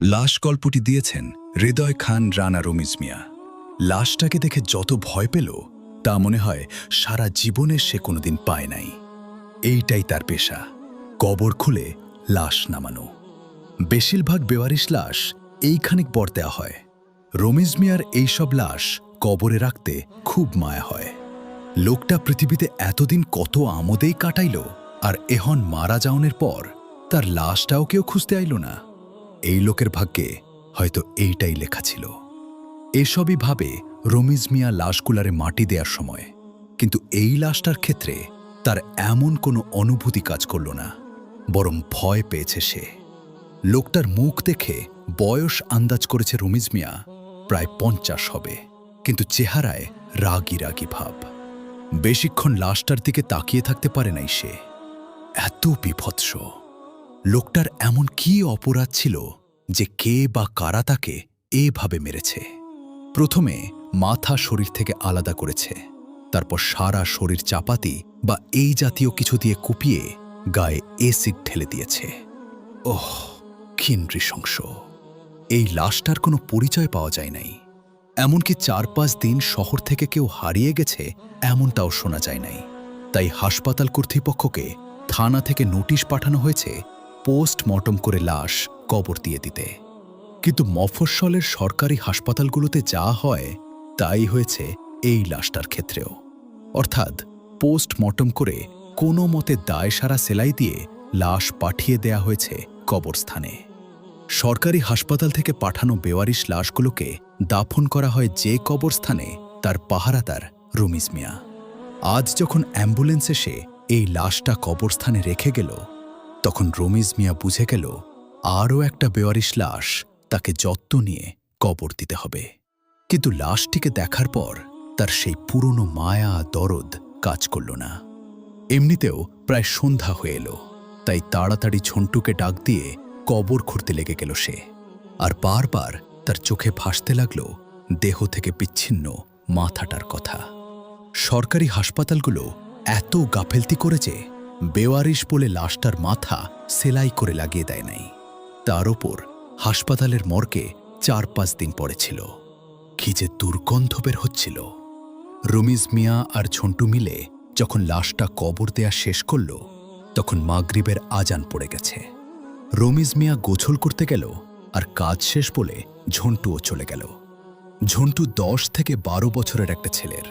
লাশ গল্পটি দিয়েছেন হৃদয় খান রানা রমিজ মিয়া। লাশটাকে দেখে যত ভয় পেল, তা মনে হয় সারা জীবনে সে কোনোদিন পায় নাই। এইটাই তার পেশা, কবর খুলে লাশ নামানো। বেশিরভাগ বেওয়ারিশ লাশ এইখানিক বর দেওয়া হয়। রমিজ মিয়ার এইসব লাশ কবরে রাখতে খুব মায়া হয়। লোকটা পৃথিবীতে এতদিন কত আমোদেই কাটাইল, আর এহন মারা যাওনের পর তার লাশটাও কেউ খুঁজতে আইল না। এই লোকের ভাগ্যে হয়তো এইটাই লেখা ছিল। এসবই ভাবে রমিজ মিয়া লাশগুলারে মাটি দেওয়ার সময়। কিন্তু এই লাশটার ক্ষেত্রে তার এমন কোনো অনুভূতি কাজ করল না, বরং ভয় পেয়েছে সে। লোকটার মুখ দেখে বয়স আন্দাজ করেছে রমিজ মিয়া প্রায় পঞ্চাশ হবে, কিন্তু চেহারায় রাগি রাগি ভাব। বেশিক্ষণ লাশটার দিকে তাকিয়ে থাকতে পারে নাই সে। এত বিভৎস। লোকটার এমন কি অপরাধ ছিল যে কে বা কারা তাকে এভাবে মেরেছে? প্রথমে মাথা শরীর থেকে আলাদা করেছে, তারপর সারা শরীর চাপাতি বা এই জাতীয় কিছু দিয়ে কুপিয়ে গায়ে এসিড ঢেলে দিয়েছে। ওহ, কি নৃশংস। এই লাশটার কোনো পরিচয় পাওয়া যায় নাই। এমনকি চার পাঁচ দিন শহর থেকে কেউ হারিয়ে গেছে এমনটাও শোনা যায় নাই। তাই হাসপাতাল কর্তৃপক্ষকে থানা থেকে নোটিশ পাঠানো হয়েছে পোস্টমর্টম করে লাশ কবর দিয়ে দিতে। কিন্তু মফস্বলের সরকারি হাসপাতালগুলোতে যা হয়, তাই হয়েছে এই লাশটার ক্ষেত্রেও। অর্থাৎ পোস্টমর্টম করে কোনো মতে দায় সারা সেলাই দিয়ে লাশ পাঠিয়ে দেয়া হয়েছে কবরস্থানে। সরকারি হাসপাতাল থেকে পাঠানো বেওয়ারিশ লাশগুলোকে দাফন করা হয় যে কবরস্থানে তার পাহারাদার রুমিজ মিয়া। আজ যখন অ্যাম্বুলেন্স এসে এই লাশটা কবরস্থানে রেখে গেল তখন রমিজ মিয়া বুঝে গেল, আরও একটা বেওয়ারিশ লাশ তাকে যত্ন নিয়ে কবর দিতে হবে। কিন্তু লাশটিকে দেখার পর তার সেই পুরনো মায়া দরদ কাজ করল না। এমনিতেও প্রায় সন্ধ্যা হয়ে এলো, তাই তাড়াতাড়ি ঝন্টুকে ডাক দিয়ে কবর খুঁড়তে লেগে গেল সে। আর বারবার তার চোখে ভাসতে লাগল দেহ থেকে বিচ্ছিন্ন মাথাটার কথা। সরকারি হাসপাতালগুলো এত গাফেলতি করে যে বেওয়ারিশ বলে লাশটার মাথা সেলাই করে লাগিয়ে দেয় নাই। তার ওপর হাসপাতালের মর্গে চার পাঁচ দিন পরে ছিল। কি যে দুর্গন্ধ বের হচ্ছিল। রমিজ মিয়া আর ঝন্টু মিলে যখন লাশটা কবর দেয়া শেষ করল, তখন মাগরিবের আজান পড়ে গেছে। রমিজ মিয়া গোছল করতে গেল আর কাজ শেষ বলে ঝন্টুও চলে গেল। ঝন্টু দশ থেকে বারো বছরের একটা ছেলের।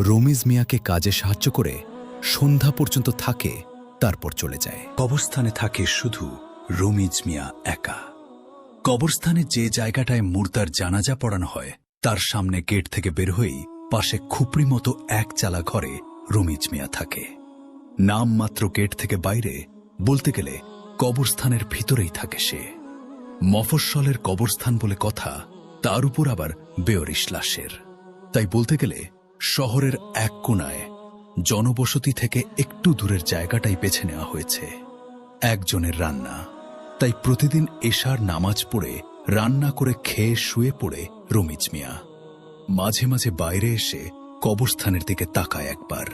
রমিজ মিয়াকে কাজে সাহায্য করে সন্ধ্যা পর্যন্ত থাকে, তারপর চলে যায়। কবরস্থানে থাকে শুধু রমিজ মিয়া একা। কবরস্থানে যে জায়গাটায় মুর্দার জানাজা পড়ানো হয়, তার সামনে গেট থেকে বের হয়েই পাশে খুপড়ি মতো এক চালা ঘরে রমিজ মিয়া থাকে। নাম মাত্র গেট থেকে বাইরে বলতে গেলে কবরস্থানের ভিতরেই থাকে সে। মফস্বলের কবরস্থান বলে কথা, তার উপর আবার বেয়রিশ লাশের। তাই বলতে গেলে শহরের এক কোনায় জনবসতি থেকে একটু দূরের জায়গাটাই বেছে নেওয়া হয়েছে। একজনের রান্না। তাই প্রতিদিন এশার নামাজ পড়ে, রান্না করে খেয়ে শুয়ে পড়ে রমিজ মিয়া। মাঝে মাঝে বাইরে এসে কবরস্থানের দিকে তাকায় একবার।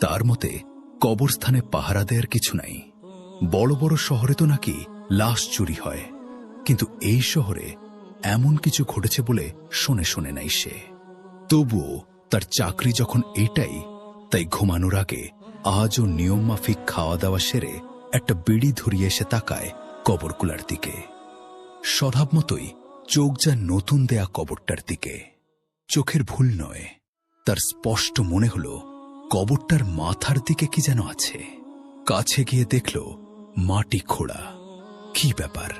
তার মতে, কবরস্থানে পাহারা দেওয়ার কিছু নাই। বড় বড় শহরে তো নাকি লাশ চুরি হয়। কিন্তু এই শহরে এমন কিছু ঘটেছে বলে শোনে শোনে নাই সে। তবুও তার চাকরি যখন এটাই তাই ঘুমানোর আগে আজও নিয়মমাফিক খাওয়া দাওয়া সেরে একটা বিড়ি ধরিয়ে এসে তাকায় কবরকুলার দিকে। স্বভাব মতোই চোখ যা নতুন দেয়া কবরটার দিকে। চোখের ভুল নয়, তার স্পষ্ট মনে হল কবরটার মাথার দিকে কি যেন আছে। কাছে গিয়ে দেখল মাটি খোড়া। কি ব্যাপার?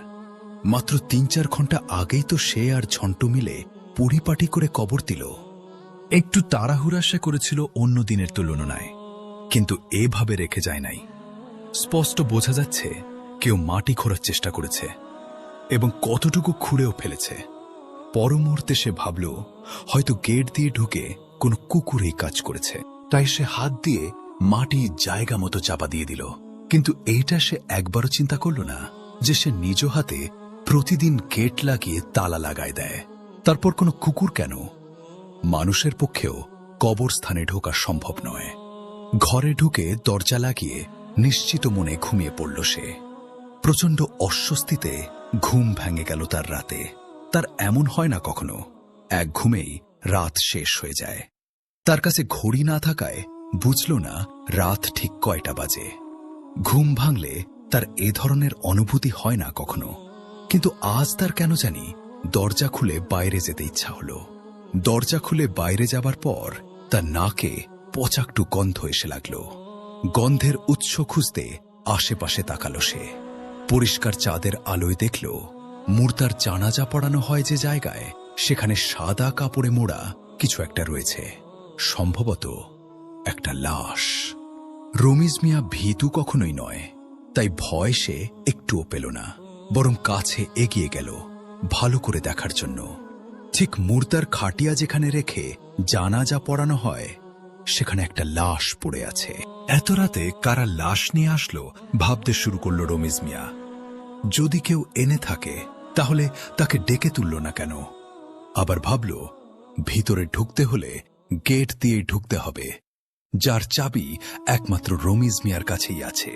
মাত্র তিন চার ঘণ্টা আগেই তো সে আর ঝন্টু মিলে পরিপাটি করে কবর দিল। একটু তাড়াহুড়া সে করেছিল অন্য দিনের তুলনায়, কিন্তু এভাবে রেখে যায় নাই। স্পষ্ট বোঝা যাচ্ছে কেউ মাটি খোঁড়ার চেষ্টা করেছে এবং কতটুকু খুঁড়েও ফেলেছে। পর মুহূর্তে সে ভাবল, হয়তো গেট দিয়ে ঢুকে কোনো কুকুর এই কাজ করেছে। তাই সে হাত দিয়ে মাটি জায়গা মতো চাপা দিয়ে দিল। কিন্তু এইটা সে একবারও চিন্তা করল না যে সে নিজ হাতে প্রতিদিন গেট লাগিয়ে তালা লাগায় দেয়। তারপর কোনো কুকুর কেন মানুষের পক্ষেও কবরস্থানে ঢোকা সম্ভব নয়। ঘরে ঢুকে দরজা লাগিয়ে নিশ্চিত মনে ঘুমিয়ে পড়ল সে। প্রচণ্ড অস্বস্তিতে ঘুম ভেঙে গেল তার রাতে। তার এমন হয় না কখনো। এক ঘুমেই রাত শেষ হয়ে যায়। তার কাছে ঘড়ি না থাকায় বুঝল না রাত ঠিক কয়টা বাজে। ঘুম ভাঙলে তার এ ধরনের অনুভূতি হয় না কখনো। কিন্তু আজ তার কেন জানি দরজা খুলে বাইরে যেতে ইচ্ছা হলো। দরজা খুলে বাইরে যাবার পর তার নাকে পচাকটু গন্ধ এসে লাগল। গন্ধের উৎস খুঁজতে আশেপাশে তাকালো সে। পরিষ্কার চাঁদের আলোয় দেখল, মূর্তার জানাজা পড়ানো হয় যে জায়গায়, সেখানে সাদা কাপড়ে মোড়া কিছু একটা রয়েছে। সম্ভবত একটা লাশ। রমিজ মিয়া ভীতু কখনোই নয়, তাই ভয় সে একটুও পেল না, বরং কাছে এগিয়ে গেল ভালো করে দেখার জন্য। ঠিক মূর্তার খাটিয়া যেখানে রেখে জানাজা পড়ানো হয়, সেখানে একটা লাশ পড়ে আছে। এত রাতে কারা লাশ নিয়ে আসলো ভাবতে শুরু করল রমিজ মিয়া। যদি কেউ এনে থাকে, তাহলে তাকে ডেকে তুলল না কেন? আবার ভাবল, ভিতরে ঢুকতে হলে গেট দিয়ে ঢুকতে হবে, যার চাবি একমাত্র রমিজ মিয়ার কাছেই আছে।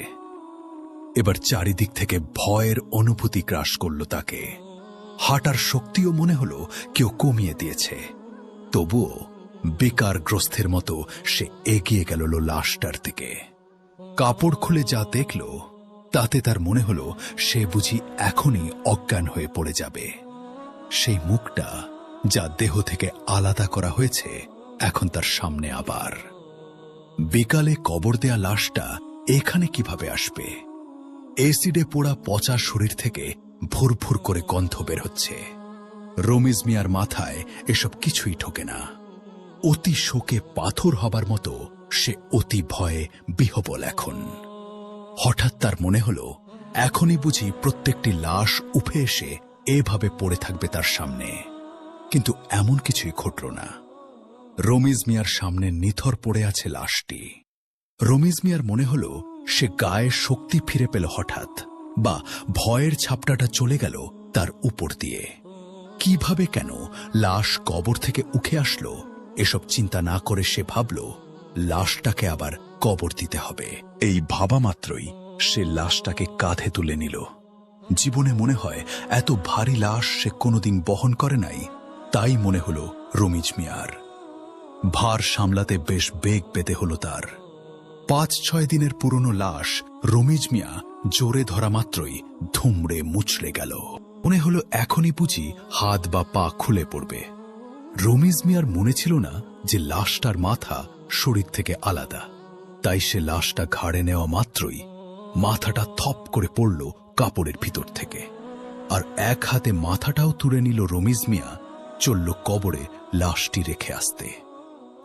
এবার চারিদিক থেকে ভয়ের অনুভূতি গ্রাস করল তাকে। হাঁটার শক্তিও মনে হলো কেউ কমিয়ে দিয়েছে। তবুও বেকার গ্রস্তের মতো সে এগিয়ে গেল লাশটার দিকে। কাপড় খুলে যা দেখল, তাতে তার মনে হলো সে বুঝি এখনই অজ্ঞান হয়ে পড়ে যাবে। সেই মুখটা যা দেহ থেকে আলাদা করা হয়েছে, এখন তার সামনে আবার। বিকালে কবর দেয়া লাশটা এখানে কীভাবে আসবে? এসিডে পোড়া পচা শরীর থেকে ভুরভুর করে গন্ধ বের হচ্ছে। রমিজ মিয়ার মাথায় এসব কিছুই ঠোকে না। অতি শোকে পাথর হবার মতো সে অতি ভয়ে বিহবল এখন। হঠাৎ তার মনে হল, এখনই বুঝি প্রত্যেকটি লাশ উঠে এসে এভাবে পড়ে থাকবে তার সামনে। কিন্তু এমন কিছুই ঘটল না। রমিজ মিয়ার সামনে নিথর পড়ে আছে লাশটি। রমিজ মিয়ার মনে হল, সে গায়ে শক্তি ফিরে পেল হঠাৎ। বা ভয়ের ছাপটাটা চলে গেল তার উপর দিয়ে। কীভাবে কেন লাশ কবর থেকে উঠে আসলো, এসব চিন্তা না করে সে ভাবল, লাশটাকে আবার কবর দিতে হবে। এই ভাবা মাত্রই সে লাশটাকে কাঁধে তুলে নিল। জীবনে মনে হয় এত ভারী লাশ সে কোনোদিন বহন করে নাই, তাই মনে হল রমিজ মিয়ার। ভার সামলাতে বেশ বেগ পেতে হলো তার। পাঁচ ছয় দিনের পুরনো লাশ রমিজ মিয়া জোরে ধরা মাত্রই ধুমড়ে মুচড়ে গেল। মনে হলো এখনই বুঝি হাত বা পা খুলে পড়বে। রমিজ মিয়ার মনে ছিল না যে লাশটার মাথা শরীর থেকে আলাদা। তাই সে লাশটা ঘাড়ে নেওয়া মাত্রই মাথাটা থপ করে পড়ল কাপড়ের ভিতর থেকে। আর এক হাতে মাথাটাও তুলে নিল রমিজ মিয়া চলল কবরে লাশটি রেখে আসতে।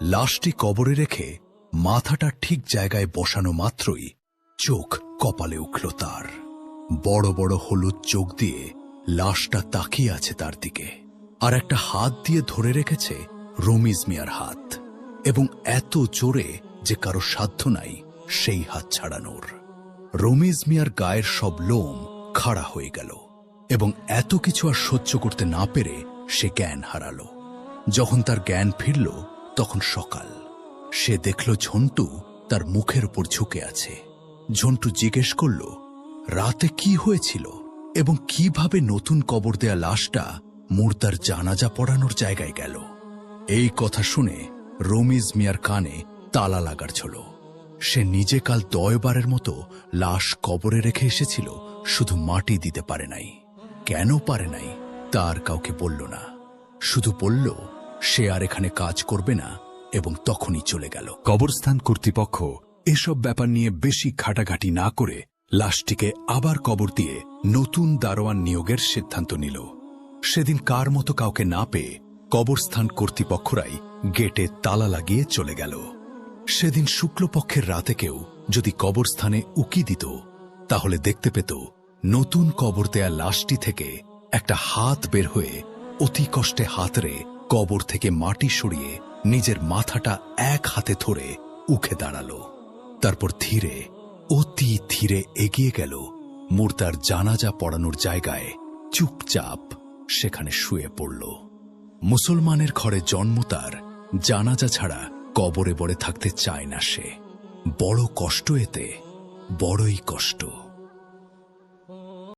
লাশটি কবরে রেখে মাথাটা ঠিক জায়গায় বসানো মাত্রই চোখ কপালে উঠল তার। বড় বড় হলুদ চোখ দিয়ে লাশটা তাকিয়ে আছে তার দিকে, আর একটা হাত দিয়ে ধরে রেখেছে রমিজ মিয়ার হাত, এবং এত জোরে যে কারও সাধ্য নাই সেই হাত ছাড়ানোর। রমিজ মিয়ার গায়ের সব লোম খাড়া হয়ে গেল, এবং এত কিছু আর সহ্য করতে না পেরে সে জ্ঞান হারাল। যখন তার জ্ঞান ফিরল, তখন সকাল। সে দেখল ঝন্টু তার মুখের উপর ঝুঁকে আছে। ঝন্টু জিজ্ঞেস করল, রাতে কি হয়েছিল এবং কীভাবে নতুন কবর দেয়া লাশটা মুর্দার জানাজা পড়ানোর জায়গায় গেল? এই কথা শুনে রমিজ মিয়ার কানে তালা লাগার ছিল সে নিজে কাল দয়বারের মতো লাশ কবরে রেখে এসেছিল, শুধু মাটি দিতে পারে নাই। কেন পারে নাই তার কাউকে বলল না। শুধু বলল, সে আর এখানে কাজ করবে না এবং তখনই চলে গেল। কবরস্থান কর্তৃপক্ষ এসব ব্যাপার নিয়ে বেশি ঘাটাঘাটি না করে লাশটিকে আবার কবর দিয়ে নতুন দারোয়ান নিয়োগের সিদ্ধান্ত নিল। সেদিন কার মতো কাউকে না পেয়ে কবরস্থান কর্তৃপক্ষরাই গেটে তালা লাগিয়ে চলে গেল। সেদিন শুক্লপক্ষের রাতে কেউ যদি কবরস্থানে উকি দিত, তাহলে দেখতে পেত নতুন কবর দেয়া লাশটি থেকে একটা হাত বের হয়ে অতি কষ্টে হাতরে কবর থেকে মাটি সরিয়ে নিজের মাথাটা এক হাতে ধরে উখে দাঁড়াল। তারপর ধীরে, অতি ধীরে এগিয়ে গেল মূর্তার জানাজা পড়ানোর জায়গায়। চুপচাপ সেখানে শুয়ে পড়ল। মুসলমানের ঘরে জন্ম তার। জানাজা ছাড়া কবরে বড়ে থাকতে চায় না সে। বড় কষ্ট এতে, বড়ই কষ্ট।